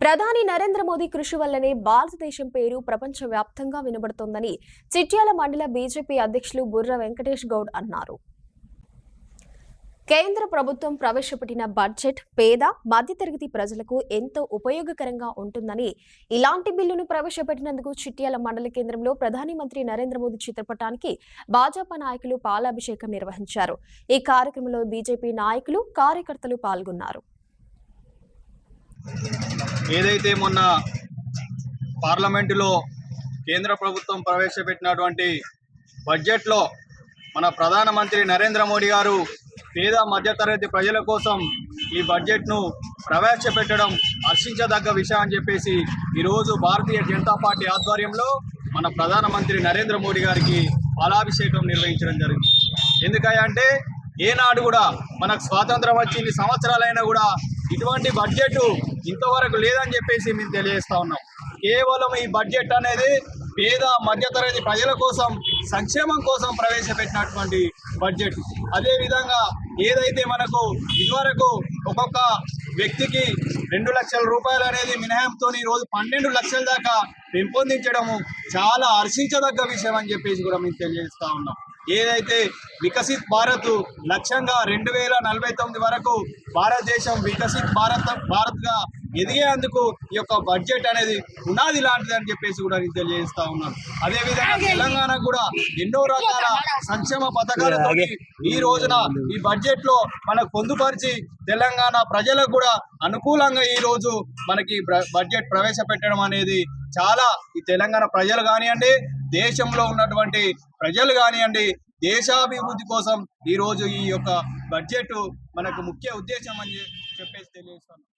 ప్రధాని నరేంద్ర మోదీ కృషి వల్లనే భారతదేశం పేరు ప్రపంచ వ్యాప్తంగా వినబడుతోందని చిట్యాల మండల బీజేపీ అధ్యక్షులు బుర్ర వెంకటేష్ గౌడ్ అన్నారు. కేంద్ర ప్రభుత్వం ప్రవేశపెట్టిన బడ్జెట్ పేద మధ్యతరగతి ప్రజలకు ఎంతో ఉపయోగకరంగా ఉంటుందని ఇలాంటి బిల్లును ప్రవేశపెట్టినందుకు చిట్యాల మండల కేంద్రంలో ప్రధాని మంత్రి నరేంద్ర మోదీ చిత్రపటానికి భాజపా నాయకులు పాలాభిషేకం నిర్వహించారు. ఈ కార్యక్రమంలో బీజేపీ నాయకులు కార్యకర్తలు పాల్గొన్నారు. ఏదైతే మొన్న పార్లమెంటులో కేంద్ర ప్రభుత్వం ప్రవేశపెట్టినటువంటి బడ్జెట్లో మన ప్రధానమంత్రి నరేంద్ర మోడీ గారు పేద మధ్యతరగతి ప్రజల కోసం ఈ బడ్జెట్ను ప్రవేశపెట్టడం హర్షించదగ్గ విషయం అని చెప్పేసి ఈరోజు భారతీయ జనతా పార్టీ ఆధ్వర్యంలో మన ప్రధానమంత్రి నరేంద్ర మోడీ గారికి పాలాభిషేకం నిర్వహించడం జరిగింది. ఎందుకంటే ఏనాడు కూడా మనకు స్వాతంత్రం వచ్చి ఇన్ని సంవత్సరాలైనా కూడా ఇటువంటి బడ్జెట్ ఇంతవరకు లేదని చెప్పేసి మేము తెలియజేస్తా ఉన్నాం. కేవలం ఈ బడ్జెట్ అనేది పేద మధ్యతరగతి ప్రజల కోసం సంక్షేమం కోసం ప్రవేశపెట్టినటువంటి బడ్జెట్. అదేవిధంగా ఏదైతే మనకు ఇదివరకు ఒక్కొక్క వ్యక్తికి రెండు లక్షల రూపాయలు అనేది మినహాయంతో ఈరోజు రోజు పన్నెండు లక్షల దాకా పెంపొందించడము చాలా హర్షించదగ్గ విషయం అని చెప్పేసి కూడా మేము తెలియజేస్తా ఉన్నాం. ఏదైతే వికసిత్ భారత్ లక్ష్యంగా రెండు వేల నలభై తొమ్మిది వరకు భారతదేశం వికసిత్ భారత్ భారత్గా ఎదిగేందుకు ఈ యొక్క బడ్జెట్ అనేది పునాది లాంటిది అని చెప్పేసి కూడా నేను తెలియజేస్తా ఉన్నాను. అదేవిధంగా తెలంగాణ కూడా ఎన్నో రకాల సంక్షేమ పథకాలతో ఈ రోజున ఈ బడ్జెట్లో మనకు పొందుపరిచి తెలంగాణ ప్రజలకు కూడా అనుకూలంగా ఈ రోజు మనకి బడ్జెట్ ప్రవేశపెట్టడం అనేది చాలా ఈ తెలంగాణ ప్రజలు కానివ్వండి దేశంలో ఉన్నటువంటి ప్రజలు కానివ్వండి దేశాభివృద్ధి కోసం ఈ రోజు ఈ యొక్క బడ్జెట్ మనకు ముఖ్య ఉద్దేశం అని చెప్పేసి తెలియజేస్తాను